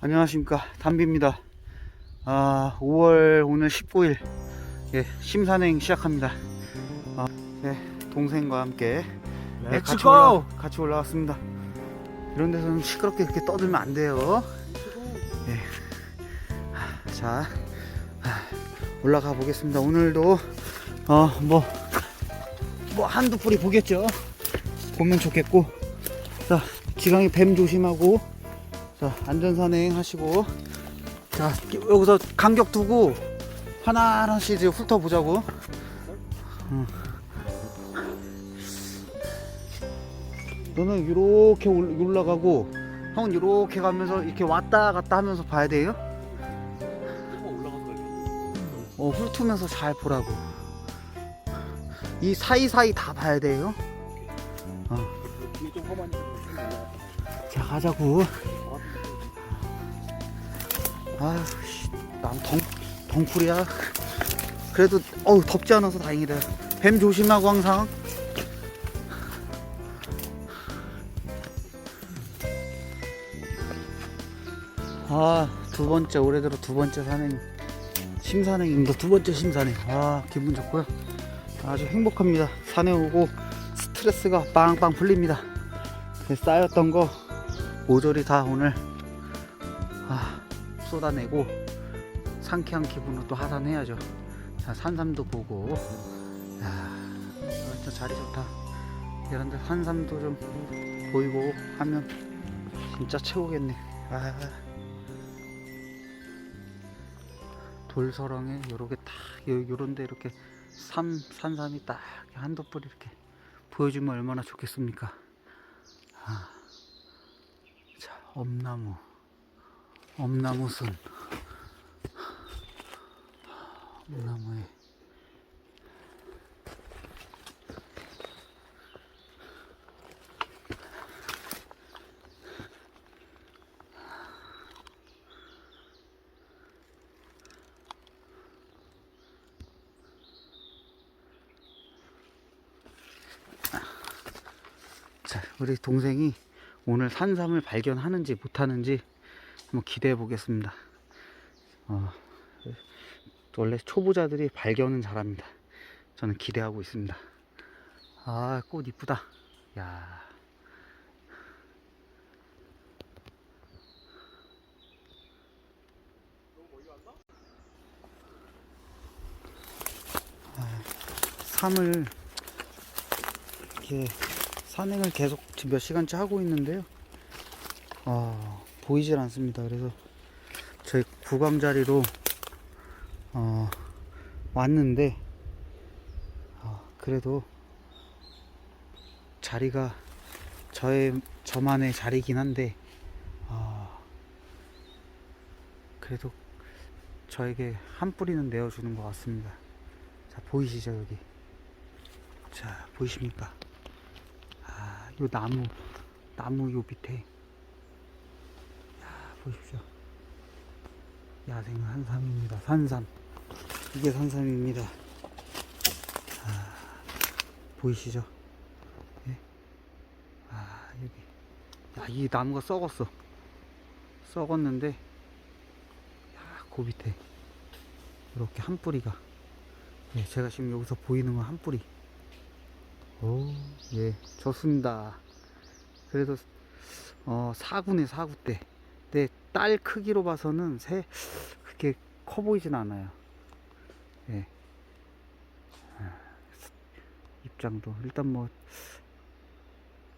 안녕하십니까. 담비입니다. 아 5월 오늘 19일. 예, 심산행 시작합니다. 아, 예, 동생과 함께. 예, 같이! 올라, 같이 올라왔습니다. 이런 데서는 시끄럽게 그렇게 떠들면 안 돼요. 예. 아, 자 아, 올라가 보겠습니다. 오늘도 어뭐 뭐 한두 뿌리 보겠죠? 보면 좋겠고. 자 지강이 뱀 조심하고 자 안전산행 하시고. 자 여기서 간격 두고 하나하나씩 이제 훑어보자고. 응. 너는 이렇게 올라가고 형은 이렇게 가면서 이렇게 왔다 갔다 하면서 봐야 돼요? 어 훑으면서 잘 보라고. 이 사이사이 다 봐야 돼요? 좀 험한 자 가자고 아휴 씨, 난 덩, 덩쿨이야. 그래도 어우 덥지 않아서 다행이다. 뱀 조심하고 항상. 아두 번째 올해 들어 두 번째 산행. 심산행입니다 두 번째 심산행. 아 기분 좋고요. 아주 행복합니다. 산에 오고 스트레스가 빵빵 풀립니다. 네, 쌓였던 거 모조리 다 오늘 아, 쏟아내고 상쾌한 기분으로 또 하산해야죠. 자, 산삼도 보고 야, 진짜 자리 좋다. 이런 데 산삼도 좀 보이고 하면 진짜 최고겠네. 아. 돌서렁에 요렇게 딱 요, 요런 데 이렇게 삼 산삼이 딱 한두 뿌리 이렇게 보여주면 얼마나 좋겠습니까? 아. 자, 엄나무. 엄나무순. 엄나무에. 자, 우리 동생이 오늘 산삼을 발견하는지 못하는지 한번 기대해 보겠습니다. 어, 원래 초보자들이 발견은 잘합니다. 저는 기대하고 있습니다. 아, 꽃 이쁘다. 야. 아, 삶을 이렇게 산행을 계속 몇 시간째 하고 있는데요. 아, 보이질 않습니다. 그래서 저희 구강 자리로 어, 왔는데 어, 그래도 자리가 저의 저만의 자리긴 한데 어, 그래도 저에게 한 뿌리는 내어주는 것 같습니다. 자 보이시죠 여기? 자 보이십니까? 아, 요 나무 나무 요 밑에 보십시오. 야생 산삼입니다. 산삼. 이게 산삼입니다. 아, 보이시죠? 예? 아, 여기. 야, 이 나무가 썩었어. 썩었는데, 야, 그 밑에. 이렇게 한 뿌리가. 예, 제가 지금 여기서 보이는 건 한 뿌리. 오, 예, 좋습니다. 그래도, 어, 4구네, 4구 때. 내딸 크기로 봐서는 새 그렇게 커 보이진 않아요. 예. 아, 입장도 일단 뭐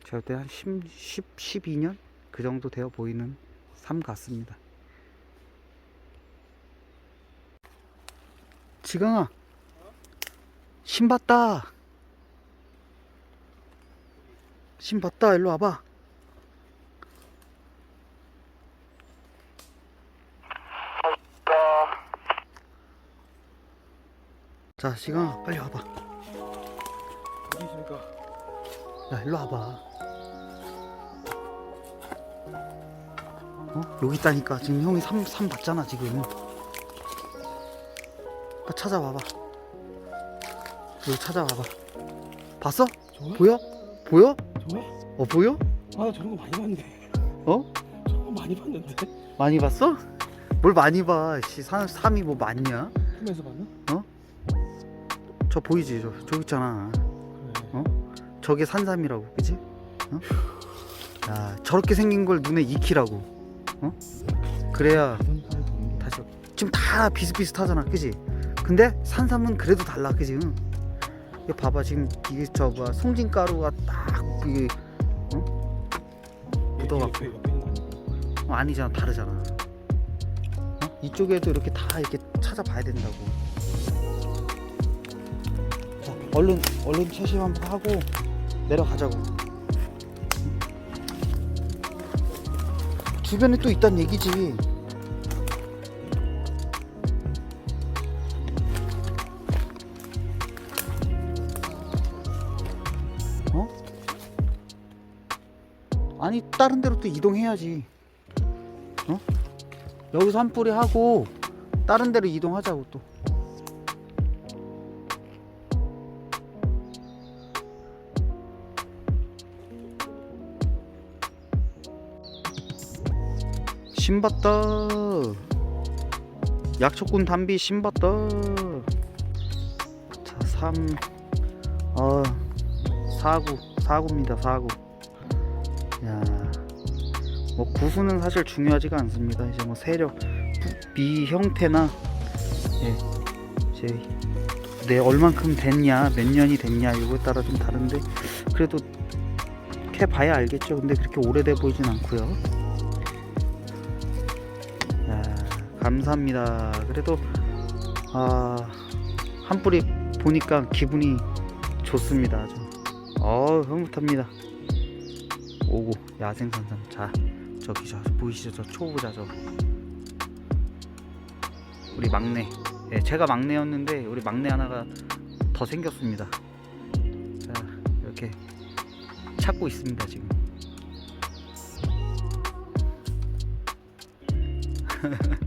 그때 한 10, 10, 12년 그 정도 되어 보이는 삶 같습니다. 지강아, 신 봤다. 신 봤다. 일로 와봐. 자, 지강아, 빨리 와봐. 어디 있습니까? 야, 일로 와봐. 어? 여기 있다니까. 지금 형이 삼, 삼 봤잖아, 지금. 나 찾아와봐. 여기 찾아와봐. 봤어? 저거? 보여? 보여? 저거? 어, 보여? 아 저런 거 많이 봤는데 어? 저런 거 어, 많이 봤는데. 많이 봤어? 뭘 많이 봐. 씨, 산, 삼이 뭐 많냐? 꿈에서 봤나? 저 보이지? 저, 저기 있잖아. 그래. 저게 산삼이라고, 그지? 어? 야, 저렇게 생긴 걸 눈에 익히라고. 어? 그래야. 다시 지금 다 비슷비슷하잖아, 그지? 근데 산삼은 그래도 달라, 그지? 응? 이거 봐봐, 지금 이게 저봐 송진가루가 딱 이게 묻어갖고. 거 아니고. 어, 아니잖아, 다르잖아. 어? 이쪽에도 이렇게 다 이렇게 찾아봐야 된다고. 자, 얼른 얼른 채심 한번 하고 내려가자고. 주변에 또 있단 얘기지. 어? 아니 다른 데로 또 이동해야지. 어? 여기서 한 뿌리 하고 다른 데로 이동하자고 또. 신봤다. 약초꾼 담비 신봤다. 자, 3. 어, 4구. 4구입니다, 4구. 야. 뭐 구수는 사실 중요하지가 않습니다. 이제 뭐 세력, 미 형태나 예, 이제 내 얼만큼 됐냐, 몇 년이 됐냐 이거에 따라 좀 다른데 그래도 캐 봐야 알겠죠. 근데 그렇게 오래돼 보이진 않고요. 감사합니다. 그래도 아, 한 뿌리 보니까 기분이 좋습니다. 아주. 어, 흐뭇합니다. 오고 야생산삼 자 저기 저 보이시죠 저 초보자 저 우리 막내 예, 제가 막내였는데 우리 막내 하나가 더 생겼습니다 자 이렇게 찾고 있습니다 지금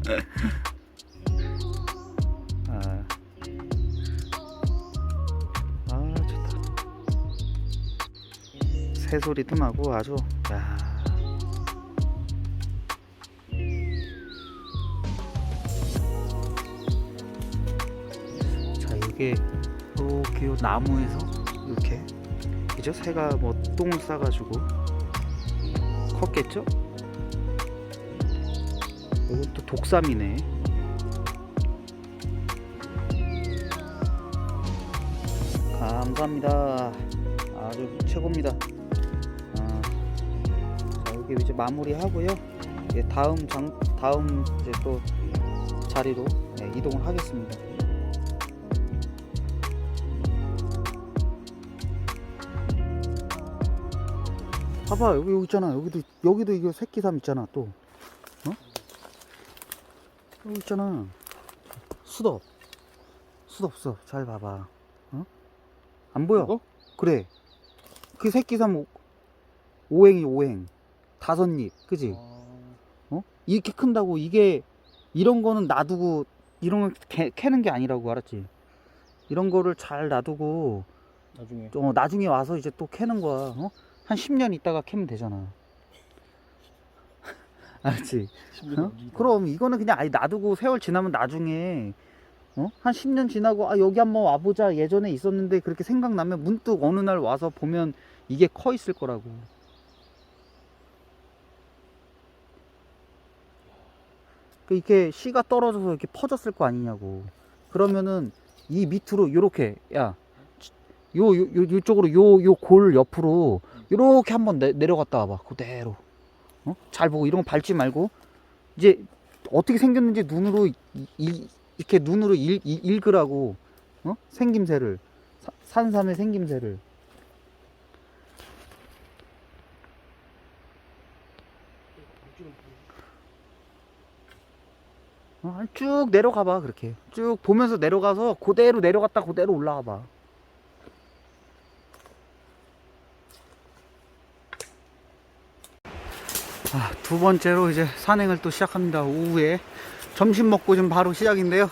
아, 아 좋다. 새소리도 나고 아주 야. 자 이게 이렇게 요 나무에서 이렇게 그죠? 새가 뭐 똥을 싸가지고 컸겠죠 이것도 독삼이네. 감사합니다. 아주 최고입니다. 아, 자 여기 이제 마무리 하고요. 예, 다음 장 다음 이제 또 자리로 예, 이동을 하겠습니다. 봐봐 여기 여기 있잖아. 여기도 여기도 이거 새끼삼 있잖아 또. 어? 여기 있잖아. 수덕 수덕 수덕 잘 봐봐. 어? 안 보여. 이거? 그래. 그 새끼삼 오- 오행이 오행. 다섯 잎. 그지? 아, 어? 이렇게 큰다고 이게 이런 거는 놔두고 이런 걸 캐, 캐는 게 아니라고 알았지? 이런 거를 잘 놔두고 나중에. 어, 나중에 와서 이제 또 캐는 거야. 어? 한 10년 있다가 캐면 되잖아 알았지 10년 어? 그럼 이거는 그냥 아예 놔두고 세월 지나면 나중에 어? 한 10년 지나고 아 여기 한번 와보자. 예전에 있었는데 그렇게 생각나면 문득 어느 날 와서 보면 이게 커 있을 거라고. 그 이렇게 씨가 떨어져서 이렇게 퍼졌을 거 아니냐고. 그러면은 이 밑으로 요렇게 야 요, 요, 요, 요 쪽으로 요, 요 골 옆으로 요렇게 한번 내, 내려갔다 와봐. 그대로 어? 잘 보고 이런 거 밟지 말고 이제 어떻게 생겼는지 눈으로 이, 이, 이렇게 눈으로 읽, 이- 읽으라고 어? 생김새를 사- 산삼의 생김새를 어, 쭉 내려가 봐 그렇게 쭉 보면서 내려가서 그대로 내려갔다 그대로 올라가 봐 아, 두 번째로 이제 산행을 또 시작합니다. 오후에 점심 먹고 좀 바로 시작인데요.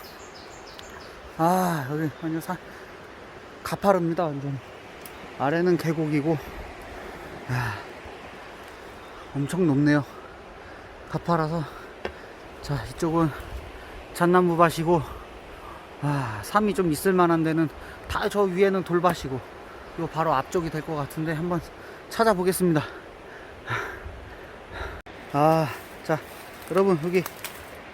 아, 여기 완전 산 가파릅니다, 완전. 아래는 계곡이고, 야, 엄청 높네요. 가파라서 자 이쪽은 잣나무 밭이고 아 삶이 좀 있을 만한 데는 다 저 위에는 돌밭이고 요 바로 앞쪽이 될 것 같은데 한번 찾아보겠습니다 아 자 여러분 여기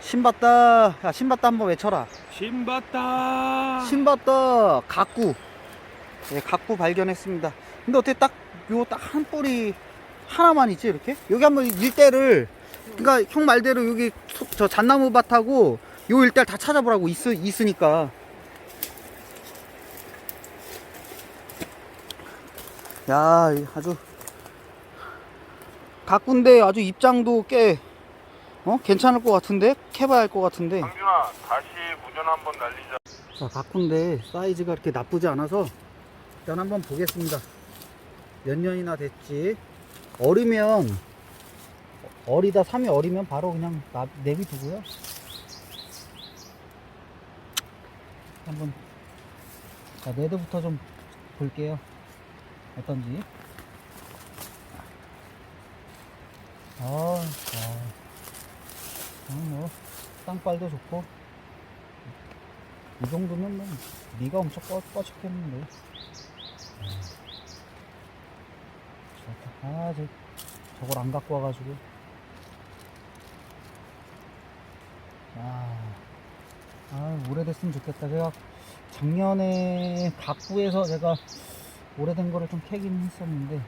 신봤다. 야 신봤다 한번 외쳐라. 신봤다. 신봤다. 각구. 예, 각구 발견했습니다. 근데 어떻게 딱 요 딱 한 뿌리 하나만 있지 이렇게? 여기 한번 일대를 그러니까 형 말대로 여기 소- 저 잣나무 밭하고 요 일대를 다 찾아보라고 있, 있으니까. 야이 아주 각구인데 아주 입장도 꽤 어? 괜찮을 것 같은데 캐봐야 할 것 같은데 강준아 다시 무전 한번 날리자 자, 바꾼데 사이즈가 이렇게 나쁘지 않아서 일단 한번 보겠습니다. 몇 년이나 됐지? 어리면 어리다 3이 어리면 바로 그냥 나, 내비두고요. 한번 자, 네드부터 좀 볼게요. 어떤지. 아, 아. 아, 뭐 땅빨도 좋고 이 정도면 뭐 네가 엄청 음. 좋다 아 저, 저걸 안 갖고 와가지고 아, 아 오래됐으면 좋겠다 제가 작년에 각구에서 제가 오래된 거를 좀 캐긴 했었는데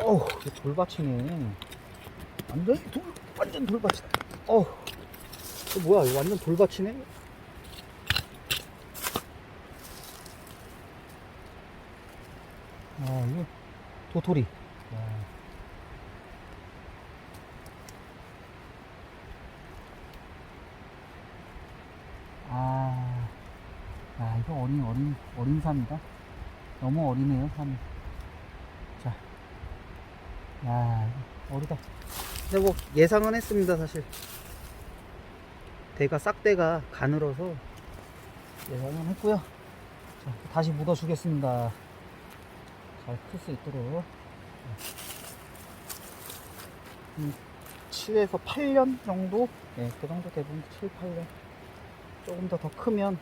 어우 이게 돌밭이네 완전 돌 완전 돌밭이다 어우 이거 뭐야 이거 완전 돌밭이네 아 이거 도토리 야. 아, 야, 이거 어린, 어린, 어린 삶이다. 너무 어리네요, 삶이. 이거 어리다. 근데 뭐 예상은 했습니다, 사실. 대가 싹대가 가늘어서 예상은 했고요. 자, 다시 묻어 주겠습니다. 잘 클 수 있도록. 음, 7에서 8년 정도? 네, 그 정도 대부분 7, 8년. 조금 더 더 크면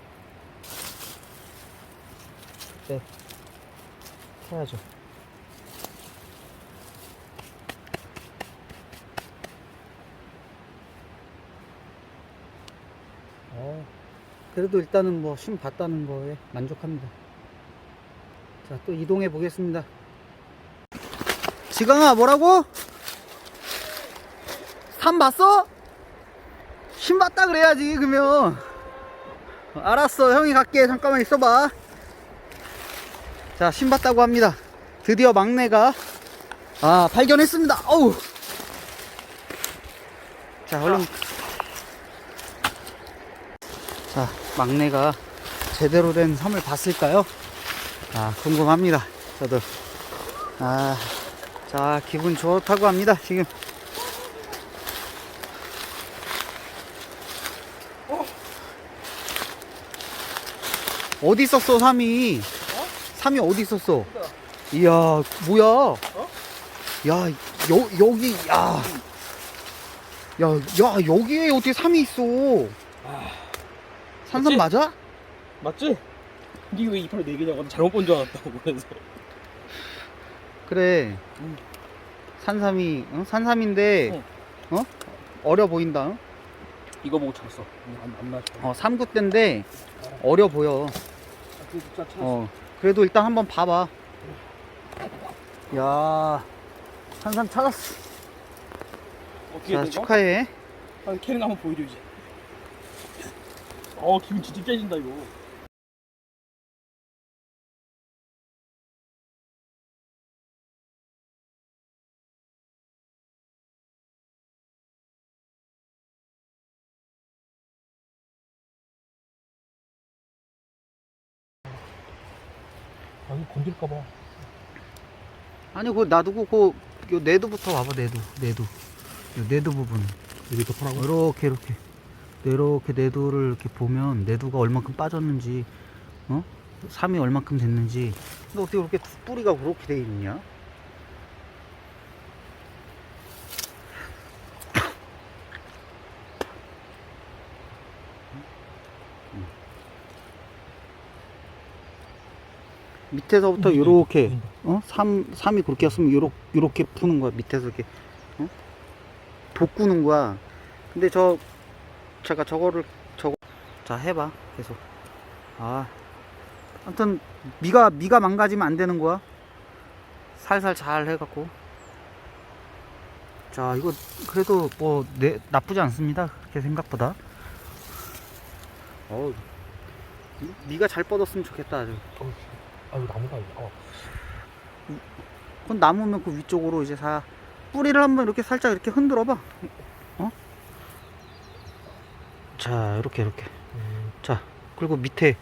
그때 해야죠. 그래도 일단은 뭐심 봤다는 거에 만족합니다. 자, 또 이동해 보겠습니다. 지강아, 뭐라고? 산 봤어? 심 봤다 그래야지, 그러면. 어, 알았어, 형이 갈게. 잠깐만 있어봐. 자, 심 봤다고 합니다. 드디어 막내가, 아, 발견했습니다. 어우. 자, 얼른. 자, 막내가 제대로 된 섬을 봤을까요? 아, 궁금합니다. 저도. 아, 자, 기분 좋다고 합니다. 지금. 어디 있었어, 삼이? 삼이 어디 있었어? 이야, 뭐야? 야, 여, 여기, 야. 야, 야, 여기에 어떻게 삼이 있어? 산삼 맞지? 맞아? 맞지? 니왜 이빨 네 개냐고 나 잘못 본 줄 알았다고 그래서. 그래. 음. 산삼이, 어? 산삼인데, 어? 어려 보인다. 어? 이거 보고 쳤어. 안, 안 맞아. 어, 삼구 때인데, 어려 보여. 아, 진짜. 어. 그래도 일단 한번 봐봐. 야 산삼 찾았어. 어떻게 자, 된 거? 축하해. 아, 거 한번 보여줘 이제. 어 기분 진짜 깨진다 이거. 아 이거 건들까봐. 아니, 그 놔두고, 그, 요 내두부터 와봐, 내두. 내두. 요 내두 부분. 여기 더 파라고? 이렇게, 이렇게. 이렇게 내두를 이렇게 보면, 내두가 얼만큼 빠졌는지, 어? 삶이 얼만큼 됐는지 근데 어떻게 그렇게 뿌리가 그렇게 돼 있냐 밑에서부터 음, 요렇게. 어? 삼, 삼이 그렇게 했으면 요렇게, 요렇게 푸는 거야 밑에서 이렇게 어? 볶구는 거야 근데 저 제가 저거를 저거. 자 해봐 계속. 아. 아무튼 미가 미가 망가지면 안 되는 거야. 살살 잘 해갖고. 자 이거 그래도 뭐 내, 나쁘지 않습니다. 그렇게 생각보다. 어 미가 잘 뻗었으면 좋겠다 아주. 어, 아 이거 나무가 어. 그건 남으면 그 위쪽으로 이제 다 뿌리를 한번 이렇게 살짝 이렇게 흔들어 봐. 어? 자, 이렇게 이렇게. 음, 자, 그리고 밑에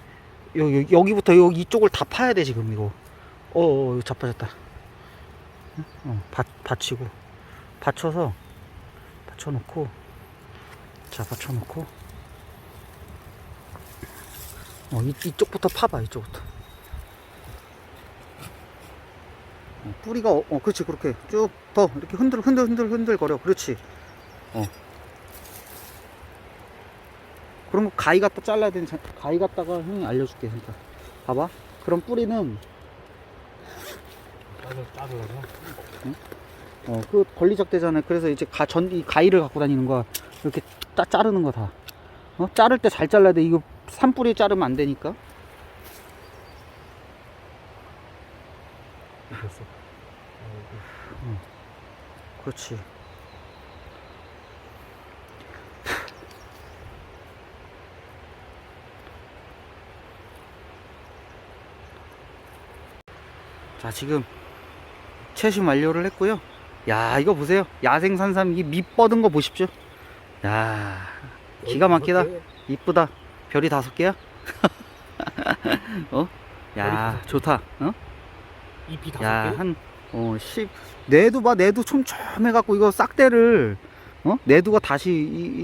여기 여기부터 여기 이쪽을 다 파야 돼 지금 이거. 어, 어 이거 자빠졌다. 응? 어, 받 받치고 받쳐서 받쳐 놓고 자, 받쳐 놓고 어, 이, 이쪽부터 파봐 이쪽부터. 어, 뿌리가 어, 어 그렇지 그렇게 쭉 더 이렇게 흔들 흔들 흔들 흔들 거려 그렇지 어 그런 거 가위 갖다 잘라야 되는 자- 가위 갖다가 형이 알려줄게 그러니까 봐봐. 그럼 뿌리는 짜들어서. 어그 권리적 대잖아요. 그래서 이제 가, 전, 이 가위를 갖고 다니는 거야. 이렇게 따, 자르는 거다. 어? 자를 때 잘 잘라야 돼. 이거 산뿌리 자르면 안 되니까. 됐어. 어, 그렇지 자 지금 채심 완료를 했고요 야 이거 보세요 야생 산삼 이밑 뻗은 거 보십시오 야 기가 막히다? 이쁘다 별이 다섯 개야 어? 야. 좋다 어? 잎이 다섯 야, 개. 한, 어, 10, 내도 봐, 내도 촘촘해 갖고, 이거 싹대를, 어? 내두가 다시, 이,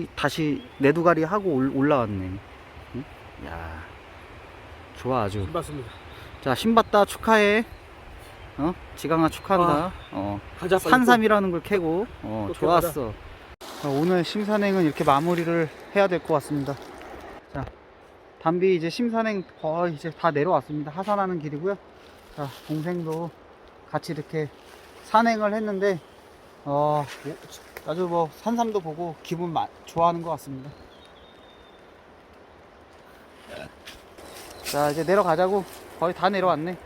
이- 다시, 내두가리 하고 올, 올라왔네. 응? 야, 좋아, 아주. 맞습니다. 자, 신봤다, 축하해. 어? 지강아 축하한다. 어, 가자. 빨리 산삼이라는 걸 캐고, 어, 또 좋았어. 자, 오늘 심산행은 이렇게 마무리를 해야 될 것 같습니다. 자, 담비 이제 심산행 거의 이제 다 내려왔습니다. 하산하는 길이고요. 자, 동생도 같이 이렇게 산행을 했는데, 어, 오- 아주 뭐 산삼도 보고 기분 마, 좋아하는 것 같습니다. 자, 이제 내려가자고. 거의 다 내려왔네.